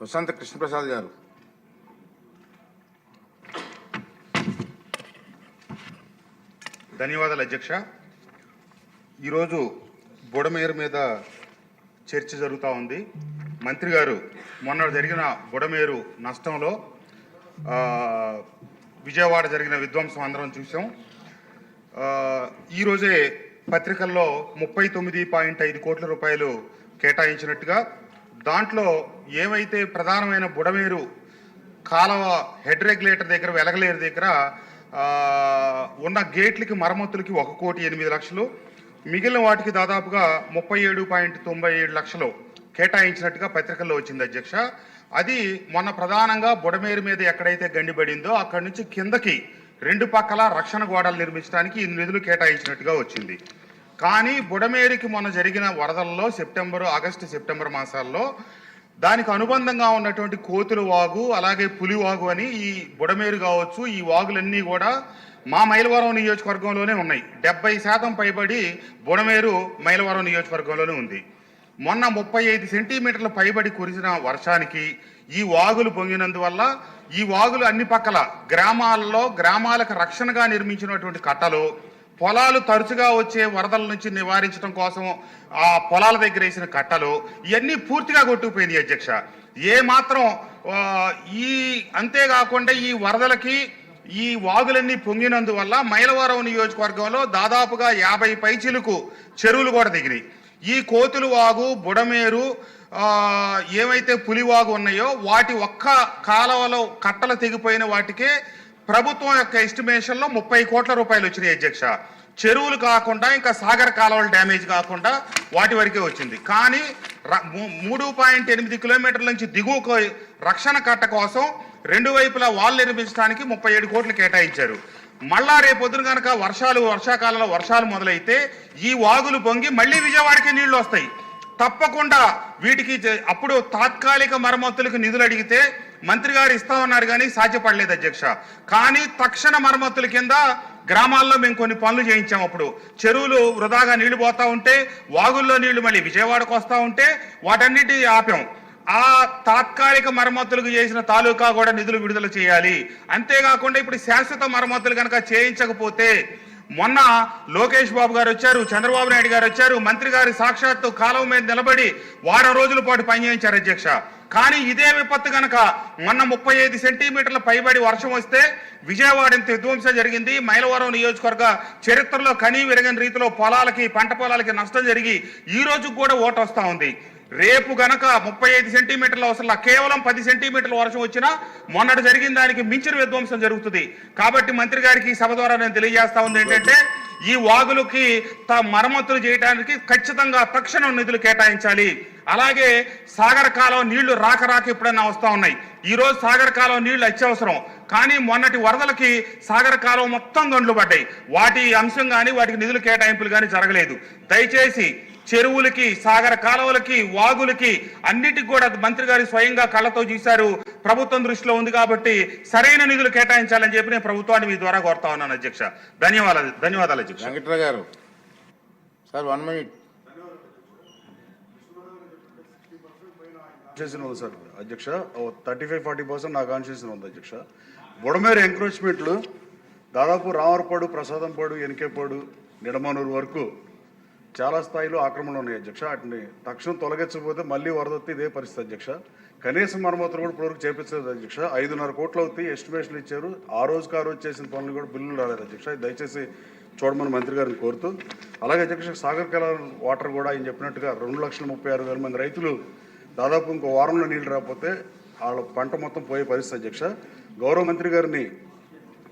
ప్రశాంత్ కృష్ణప్రసాద్ గారు. ధన్యవాదాలు అధ్యక్ష. ఈరోజు బుడమేరు మీద చర్చ జరుగుతూ ఉంది. మంత్రి గారు మొన్న జరిగిన బుడమేరు నష్టంలో విజయవాడ జరిగిన విధ్వంసం అందరం చూసాం ఈరోజే పత్రికల్లో ముప్పై తొమ్మిది పాయింట్ ఐదు కోట్ల రూపాయలు కేటాయించినట్టుగా దాంట్లో ఏవైతే ప్రధానమైన బుడమేరు కాలువ హెడ్ రెగ్యులేటర్ దగ్గర వెలగలేరు దగ్గర ఉన్న గేట్లకి మరమ్మతులకి ఒక కోటి ఎనిమిది లక్షలు. మిగిలిన వాటికి దాదాపుగా ముప్పై ఏడు పాయింట్ తొంభై ఏడు లక్షలు కేటాయించినట్టుగా పత్రికల్లో వచ్చింది అధ్యక్ష. అది మొన్న ప్రధానంగా బుడమేరు మీద ఎక్కడైతే గండిపడిందో అక్కడి నుంచి కిందకి రెండు పక్కల రక్షణ గోడలు నిర్మించడానికి ఈ నిధులు కేటాయించినట్టుగా వచ్చింది. కానీ బుడమేరుకి మొన్న జరిగిన వరదల్లో సెప్టెంబరు ఆగస్టు సెప్టెంబర్ మాసాల్లో దానికి అనుబంధంగా ఉన్నటువంటి కోతుల వాగు అలాగే పులి వాగు అని ఈ బుడమేరు కావచ్చు ఈ వాగులన్నీ కూడా మా మైలవరం నియోజకవర్గంలోనే ఉన్నాయి. డెబ్బై శాతం పైబడి బుడమేరు మైలవరం నియోజకవర్గంలోనే ఉంది. మొన్న ముప్పై ఐదు సెంటీమీటర్ల పైబడి కురిసిన వర్షానికి ఈ వాగులు పొంగినందువల్ల ఈ వాగులు అన్ని పక్కల గ్రామాల్లో గ్రామాలకు రక్షణగా నిర్మించినటువంటి కట్టలు పొలాలు తరచుగా వచ్చే వరదల నుంచి నివారించడం కోసం ఆ పొలాల దగ్గర వేసిన కట్టలు ఇవన్నీ పూర్తిగా కొట్టుకుపోయింది అధ్యక్ష. ఏ మాత్రం ఈ అంతేకాకుండా ఈ వరదలకి ఈ వాగులన్నీ పొంగినందువల్ల మైలవరం నియోజకవర్గంలో దాదాపుగా యాభై పైచిలకు చెరువులు కూడా దిగినాయి. ఈ కోతులు వాగు బుడమేరు ఏమైతే ఏవైతే పులివాగు ఉన్నాయో వాటి ఒక్క కాలవలో కట్టలు తెగిపోయిన వాటికే ప్రభుత్వం యొక్క ఎస్టిమేషన్లో ముప్పై కోట్ల రూపాయలు వచ్చినాయి అధ్యక్ష. చెరువులు కాకుండా ఇంకా సాగర్ కాలువలు డ్యామేజ్ కాకుండా వాటి వరకే వచ్చింది. కానీ ర- మూ- మూడు పాయింట్ ఎనిమిది కిలోమీటర్ల నుంచి దిగువకు రక్షణ కట్ట కోసం రెండు వైపులా వాళ్ళు నిర్మించడానికి ముప్పై ఏడు కోట్లు కేటాయించారు. మళ్ళా రేపొద్దున కనుక వర్షాలు వర్షాకాలంలో వర్షాలు మొదలైతే ఈ వాగులు పొంగి మళ్ళీ విజయవాడకి నీళ్ళు వస్తాయి. తప్పకుండా వీటికి అప్పుడు తాత్కాలిక మరమ్మతులకు నిధులు అడిగితే మంత్రి గారు ఇస్తామన్నారు కానీ సాధ్యపడలేదు అధ్యక్ష. కానీ తక్షణ మరమ్మతుల కింద గ్రామాల్లో మేము కొన్ని పనులు చేయించాం అప్పుడు. చెరువులు వృధాగా నీళ్ళు పోతా ఉంటే వాగుల్లో నీళ్ళు మళ్ళీ విజయవాడకు వస్తూ ఉంటే వాటన్నిటి ఆపాం. ఆ తాత్కాలిక మరమ్మతులకు చేసిన తాలూకా కూడా నిధులు విడుదల చేయాలి. అంతేకాకుండా ఇప్పుడు శాశ్వత మరమ్మతులు కనుక చేయించకపోతే మొన్న లోకేష్ బాబు గారు వచ్చారు చంద్రబాబు నాయుడు గారు వచ్చారు మంత్రి గారి సాక్షాత్తు కాలం మీద నిలబడి వారం రోజుల పాటు పనిచేయించారు అధ్యక్ష. కానీ ఇదే విపత్తు కనుక మొన్న ముప్పై ఐదు సెంటీమీటర్ల పైబడి వర్షం వస్తే విజయవాడ ఇంత విధ్వంసం జరిగింది. మైలవరం నియోజకవర్గ చరిత్రలో కనీ విరగని రీతిలో పొలాలకి పంట పొలాలకి నష్టం జరిగి ఈ రోజు కూడా ఓటు వస్తూ ఉంది. రేపు గనక ముప్పై ఐదు సెంటీమీటర్ల అవసరం కేవలం పది సెంటీమీటర్ల వర్షం వచ్చినా మొన్నటి జరిగిన దానికి మించిన విధ్వంసం జరుగుతుంది. కాబట్టి మంత్రి గారికి సభ ద్వారా నేను తెలియజేస్తా ఉంది ఏంటంటే ఈ వాగులకి త- మరమ్మతులు చేయడానికి ఖచ్చితంగా తక్షణం నిధులు కేటాయించాలి. అలాగే సాగర కాలం నీళ్ళు రాక రాక ఎప్పుడైనా వస్తూ ఉన్నాయి. ఈ రోజు సాగర కాలం నీళ్ళు అత్యవసరం. కానీ మొన్నటి వరదలకి సాగర కాలం మొత్తం గండ్లు పడ్డాయి. వాటి అంశం కానీ వాటికి నిధులు కేటాయింపులు కానీ జరగలేదు. దయచేసి చెరువులకి సాగర కాలువలకి వాగులకి అన్నిటికి కూడా మంత్రి గారు స్వయంగా కళ్ళతో చూశారు. ప్రభుత్వం దృష్టిలో ఉంది కాబట్టి సరైన నిధులు కేటాయించాలని చెప్పి నేను ప్రభుత్వాన్ని మీ ద్వారా కోరుతా ఉన్నాను అధ్యక్ష. ధన్యవాదాలు ధన్యవాదాలు అధ్యక్ష. వెంకట్రావు గారు. Sir one minute. ఉంది సార్. అధ్యక్ష థర్టీ ఫైవ్ ఫార్టీ పర్సెంట్ నా కాన్స్టిట్యూషన్ ఉంది అధ్యక్ష. బుడమేరు ఎంక్రోచ్మెంట్లు దాదాపు రామరపాడు ప్రసాదంపాడు ఎనికేపాడు నిడమనూరు వరకు చాలా స్థాయిలో ఆక్రమణలు ఉన్నాయి అధ్యక్ష. వాటిని తక్షణం తొలగించకపోతే మళ్ళీ వరదొత్తి ఇదే పరిస్థితి అధ్యక్ష. కనీస మరమ్మతులు కూడా ఇప్పటివరకు చేపించలేదు అధ్యక్ష. ఐదున్నర కోట్లు అవుతాయి ఎస్టిమేషన్లు ఇచ్చారు. ఆ రోజుకి ఆ రోజు చేసిన పనులు కూడా బిల్లులు రాలేదు అధ్యక్ష. దయచేసి చూడమని మంత్రి గారిని కోరుతూ. అలాగే అధ్యక్ష సాగర్ కెనాల్ వాటర్ కూడా ఆయన చెప్పినట్టుగా రెండు లక్షల ముప్పై ఆరు వేల మంది రైతులు దాదాపు ఇంకో వారంలో నీళ్ళు రాకపోతే వాళ్ళ పంట మొత్తం పోయే పరిస్థితి అధ్యక్ష. గౌరవ మంత్రి గారిని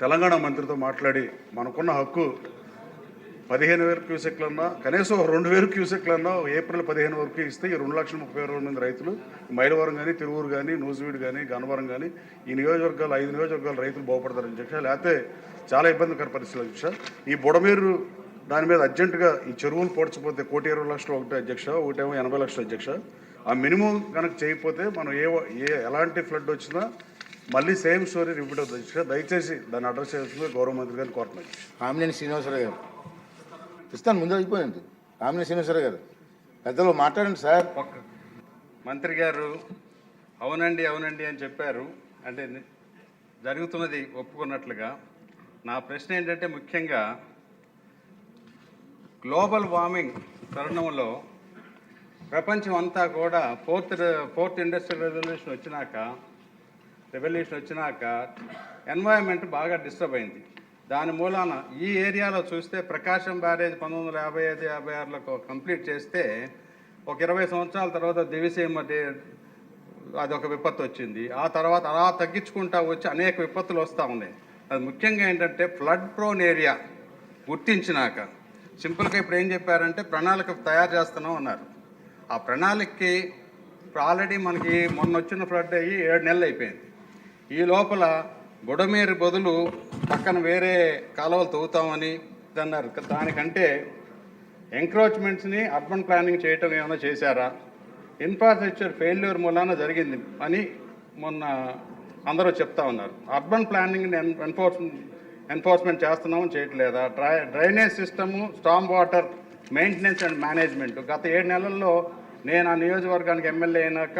తెలంగాణ మంత్రితో మాట్లాడి మనకున్న హక్కు పదిహేను వేల క్యూసెక్లన్నా కనీసం ఒక రెండు వేల క్యూసెక్లన్నా ఏప్రిల్ పదిహేను వరకు ఇస్తే ఈ రెండు లక్షల ముప్పై వేల మంది రైతులు మైలవరం కానీ తిరువూరు కానీ నూజివీడు కానీ గన్నవరం కానీ ఈ నియోజకవర్గాలు ఐదు నియోజకవర్గాల రైతులు బాగుపడతారు అధ్యక్ష లేకపోతే చాలా ఇబ్బందికర పరిస్థితులు అధ్యక్ష ఈ బుడమేరు దాని మీద అర్జెంటుగా ఈ చెరువులు పోడ్చపోతే కోటి ఇరవై లక్షలు ఒకటి అధ్యక్ష ఒకటేమో ఎనభై లక్షలు అధ్యక్ష. ఆ మినిమం కనుక చేయకపోతే మనం ఏ ఏ ఎలాంటి ఫ్లడ్ వచ్చినా మళ్ళీ సేమ్ స్టోరీ రిపీట్ అవుతుంది అధ్యక్ష. దయచేసి దాన్ని అడ్రస్ చేయాల్సిందిగా గౌరవ మంత్రి గారిని కోరుతున్నాను. ఆమ్లేని శ్రీనివాసరావు గారు. ఇస్తాను ముందు అయిపోయింది. కామినేని శ్రీనివాసరావు గారు పెద్దలు మాట్లాడండి సార్. మంత్రి గారు అవునండి అవునండి అని చెప్పారు. అంటే జరుగుతున్నది ఒప్పుకున్నట్లుగా. నా ప్రశ్న ఏంటంటే ముఖ్యంగా గ్లోబల్ వార్మింగ్ తరుణంలో ప్రపంచం అంతా కూడా ఫోర్త్ ఫోర్త్ ఇండస్ట్రియల్ రెవల్యూషన్ వచ్చినాక రెవల్యూషన్ వచ్చినాక ఎన్వైరన్మెంట్ బాగా డిస్టర్బ్ అయింది. దాని మూలాన ఈ ఏరియాలో చూస్తే ప్రకాశం బ్యారేజ్ పంతొమ్మిది వందల యాభై ఐదు యాభై ఆరులకు కంప్లీట్ చేస్తే ఒక ఇరవై సంవత్సరాల తర్వాత దివిసీమ అది ఒక విపత్తు వచ్చింది. ఆ తర్వాత అలా తగ్గించుకుంటా వచ్చి అనేక విపత్తులు వస్తూ ఉన్నాయి. అది ముఖ్యంగా ఏంటంటే ఫ్లడ్ ప్రోన్ ఏరియా గుర్తించినాక. సింపుల్గా ఇప్పుడు ఏం చెప్పారంటే ప్రణాళిక తయారు చేస్తున్నాం అన్నారు. ఆ ప్రణాళికకి ఆల్రెడీ మనకి మొన్న వచ్చిన ఫ్లడ్ అయ్యి ఏడు నెలలు అయిపోయింది. ఈ లోపల బుడమేరు బదులు పక్కన వేరే కాలువలు తవ్వుతామని అన్నారు దానికంటే ఎంక్రోచ్మెంట్స్ని అర్బన్ ప్లానింగ్ చేయటం ఏమైనా చేశారా? ఇన్ఫ్రాస్ట్రక్చర్ ఫెయిల్యూర్ మూలాన జరిగింది అని మొన్న అందరూ చెప్తా ఉన్నారు. అర్బన్ ప్లానింగ్ని ఎన్ఫోర్స్మెంట్ ఎన్ఫోర్స్మెంట్ చేస్తున్నాము చేయట్లేదా? Dry drainage system storm water maintenance and management. గత ఏడు నెలల్లో నేను ఆ నియోజకవర్గానికి ఎమ్మెల్యే అయినాక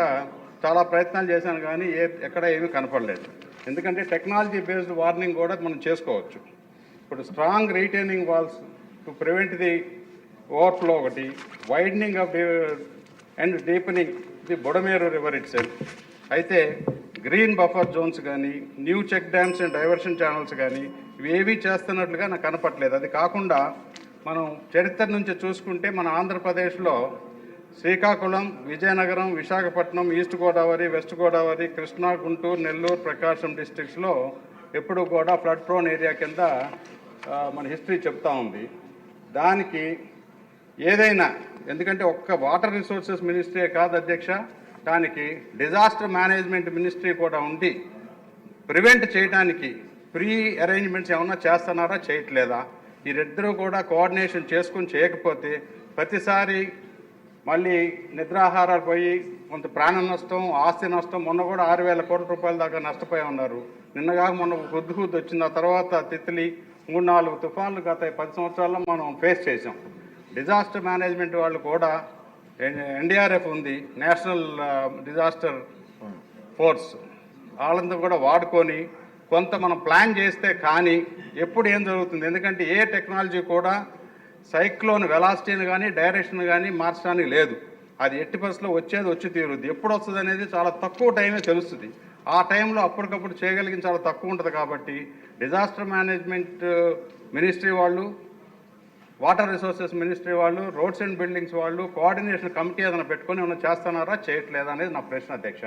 చాలా ప్రయత్నాలు చేశాను కానీ ఏ ఎక్కడ ఏమీ కనపడలేదు. ఎందుకంటే టెక్నాలజీ బేస్డ్ వార్నింగ్ కూడా మనం చేసుకోవచ్చు. ఇప్పుడు strong retaining walls to prevent the overflow ఒకటి widening of and deepening the Bodameru river itself అయితే గ్రీన్ బఫర్ జోన్స్ కానీ new check dams and diversion channels కానీ ఇవేవీ చేస్తున్నట్లుగా నాకు కనపట్లేదు అది కాకుండా మనం చరిత్ర నుంచి చూసుకుంటే మన ఆంధ్రప్రదేశ్లో శ్రీకాకుళం విజయనగరం విశాఖపట్నం ఈస్ట్ గోదావరి వెస్ట్ గోదావరి కృష్ణా గుంటూరు నెల్లూరు ప్రకాశం డిస్ట్రిక్ట్స్లో ఎప్పుడు కూడా ఫ్లడ్ ప్రోన్ ఏరియా కింద మన హిస్టరీ చెప్తా ఉంది. దానికి ఏదైనా ఎందుకంటే ఒక్క వాటర్ రిసోర్సెస్ మినిస్ట్రీ కాదు అధ్యక్ష దానికి డిజాస్టర్ మేనేజ్మెంట్ మినిస్ట్రీ కూడా ఉండి ప్రివెంట్ చేయడానికి ప్రీ అరేంజ్మెంట్స్ ఏమన్నా చేస్తున్నారా చేయట్లేదా? వీరిద్దరూ కూడా కోఆర్డినేషన్ చేసుకుని చేయకపోతే ప్రతిసారి మళ్ళీ నిద్రాహారాలు పోయి కొంత ప్రాణ నష్టం ఆస్తి నష్టం మొన్న కూడా ఆరు వేల కోట్ల రూపాయల దాకా నష్టపోయి ఉన్నారు. నిన్నగా మొన్న కొద్ది హుద్దు వచ్చిన తర్వాత తిత్తిలి మూడు నాలుగు తుఫాన్లు గత పది సంవత్సరాల్లో మనం ఫేస్ చేసాం డిజాస్టర్ మేనేజ్మెంట్ వాళ్ళు కూడా ఎన్డీఆర్ఎఫ్ ఉంది నేషనల్ డిజాస్టర్ ఫోర్స్ వాళ్ళంతా కూడా వాడుకొని కొంత మనం ప్లాన్ చేస్తే కానీ ఎప్పుడు ఏం జరుగుతుంది? ఎందుకంటే ఏ టెక్నాలజీ కూడా సైక్లోన్ వెలాసిటీని కానీ డైరెక్షన్ కానీ మార్చడానికి లేదు. అది ఎట్టి పరిస్థితిలో వచ్చేది వచ్చి తీరుద్ది. ఎప్పుడు వస్తుంది అనేది చాలా తక్కువ టైమే తెలుస్తుంది. ఆ టైంలో అప్పటికప్పుడు చేయగలిగిన చాలా తక్కువ ఉంటుంది కాబట్టి డిజాస్టర్ మేనేజ్మెంట్ మినిస్ట్రీ వాళ్ళు వాటర్ రిసోర్సెస్ మినిస్ట్రీ వాళ్ళు రోడ్స్ అండ్ బిల్డింగ్స్ వాళ్ళు కోఆర్డినేషన్ కమిటీ ఏదైనా పెట్టుకొని ఏమైనా చేస్తున్నారా చేయట్లేదా అనేది నా ప్రశ్న అధ్యక్ష.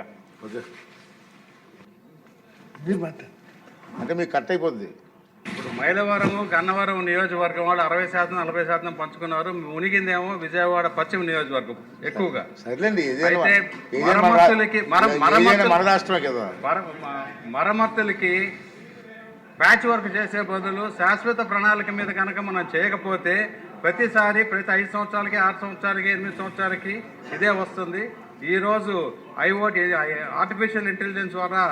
అంటే మీకు కట్ ఇప్పుడు మైలవరము గన్నవరం నియోజకవర్గం వాళ్ళు అరవై శాతం నలభై శాతం పంచుకున్నారు. మునిగిందేమో విజయవాడ పశ్చిమ నియోజకవర్గం ఎక్కువగా. సర్లేండి అయితే మరమ్మతులకి ప్యాచ్ వర్క్ చేసే బదులు శాశ్వత ప్రణాళిక మీద కనుక మనం చేయకపోతే ప్రతిసారి ప్రతి ఐదు సంవత్సరాలకి ఆరు సంవత్సరాలకి ఎనిమిది సంవత్సరాలకి ఇదే వస్తుంది. ఈరోజు ఐఓటి ఆర్టిఫిషియల్ ఇంటెలిజెన్స్ ద్వారా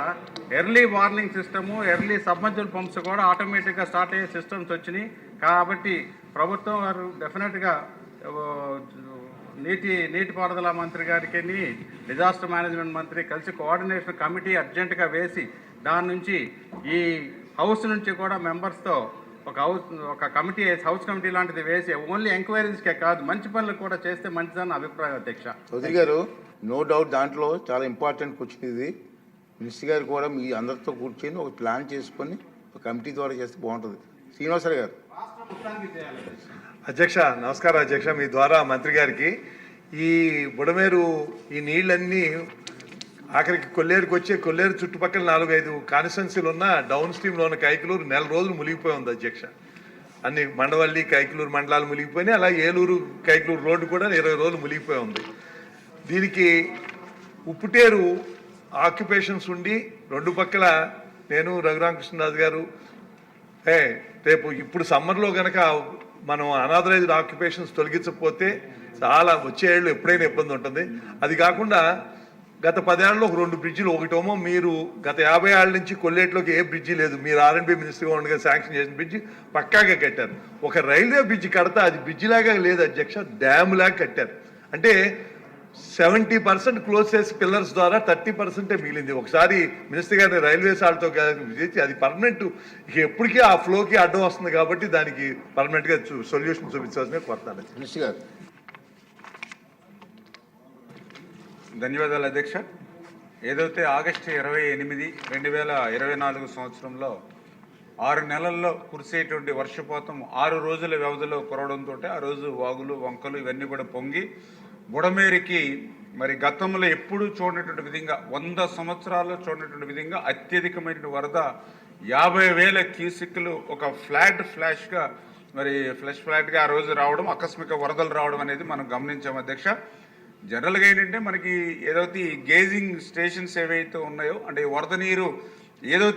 early warning system early submersible pumps కూడా ఆటోమేటిక్గా స్టార్ట్ అయ్యే సిస్టమ్స్ వచ్చినాయి. కాబట్టి ప్రభుత్వం వారు డెఫినెట్గా నీటి నీటిపారుదల మంత్రి గారికి డిజాస్టర్ మేనేజ్మెంట్ మంత్రి కలిసి కోఆర్డినేషన్ కమిటీ అర్జెంటుగా వేసి దాని నుంచి ఈ హౌస్ నుంచి కూడా మెంబర్స్తో ఒక హౌస్ ఒక కమిటీ హౌస్ కమిటీ లాంటిది వేసి ఓన్లీ ఎంక్వైరీస్కే కాదు మంచి పనులు కూడా చేస్తే మంచిదని అభిప్రాయం అధ్యక్ష. చౌదరి గారు నో డౌట్ దాంట్లో చాలా ఇంపార్టెంట్ క్వశ్చన్ ఇది. మినిస్టర్ గారు కూడా మీ అందరితో కూర్చొని ఒక ప్లాన్ చేసుకొని ఒక కమిటీ ద్వారా చేస్తే బాగుంటుంది. శ్రీనివాసరావు గారు. అధ్యక్ష నమస్కారం అధ్యక్ష. మీ ద్వారా మంత్రి గారికి ఈ బుడమేరు ఈ నీళ్ళన్నీ ఆఖరికి కొల్లేరుకి వచ్చే కొల్లేరు చుట్టుపక్కల నాలుగైదు కాన్స్టెన్సీలు ఉన్న డౌన్ స్ట్రీమ్లో ఉన్న కైకలూరు నెల రోజులు మునిగిపోయి ఉంది అధ్యక్ష. అన్ని మండవల్లి కైకలూరు మండలాలు మునిగిపోయినాయి. అలా ఏలూరు కైకలూరు రోడ్డు కూడా ఇరవై రోజులు మునిగిపోయి ఉంది. దీనికి ఉప్పుటేరు ఆక్యుపేషన్స్ ఉండి రెండు పక్కల నేను రఘురామకృష్ణరాజు గారు ఏ రేపు ఇప్పుడు సమ్మర్లో కనుక మనం అనాథరైజ్డ్ ఆక్యుపేషన్స్ తొలగించకపోతే చాలా వచ్చే ఏళ్ళు ఎప్పుడైనా ఇబ్బంది ఉంటుంది. అది కాకుండా గత పదేళ్ళలో ఒక రెండు బ్రిడ్జిలు ఒకటేమో మీరు గత యాభై ఏళ్ళ నుంచి కొల్లేట్లోకి ఏ బ్రిడ్జి లేదు. మీరు ఆర్ఎండ్బి మినిస్టర్గా ఉండగా శాంక్షన్ చేసిన బ్రిడ్జి పక్కాగా కట్టారు. ఒక రైల్వే బ్రిడ్జి కడతా అది బ్రిడ్జి లాగా లేదు అధ్యక్ష డ్యామ్ లాగా కట్టారు. అంటే సెవెంటీ పర్సెంట్ క్లోజ్ చేసి పిల్లర్స్ ద్వారా థర్టీ పర్సెంటే మిగిలింది. ఒకసారి మినిస్టర్ గారిని రైల్వేస్ వాళ్ళతో చేసి అది పర్మనెంట్ ఎప్పటికీ ఆ ఫ్లోకి అడ్డం వస్తుంది కాబట్టి దానికి పర్మనెంట్గా సొల్యూషన్ చూపించాల్సిన కోరుతాను మినిస్టర్ గారు. ధన్యవాదాలు అధ్యక్ష. ఏదైతే ఆగస్టు ఇరవై ఎనిమిది రెండు వేల ఇరవై నాలుగు సంవత్సరంలో ఆరు నెలల్లో కురిసేటువంటి వర్షపాతం ఆరు రోజుల వ్యవధిలో కురవడంతో ఆ రోజు వాగులు వంకలు ఇవన్నీ కూడా పొంగి బుడమేరికి మరి గతంలో ఎప్పుడూ చూడనటువంటి విధంగా వంద సంవత్సరాల్లో చూడనటువంటి విధంగా అత్యధికమైన వరద యాభై వేల క్యూసిక్లు ఒక ఫ్లాట్ ఫ్లాష్గా మరి ఫ్లష్ ఫ్లాట్గా ఆ రోజు రావడం ఆకస్మిక వరదలు రావడం అనేది మనం గమనించాం అధ్యక్ష. జనరల్గా ఏంటంటే మనకి ఏదైతే ఈ గేజింగ్ స్టేషన్స్ ఏవైతే ఉన్నాయో అంటే ఈ వరద నీరు ఏదైతే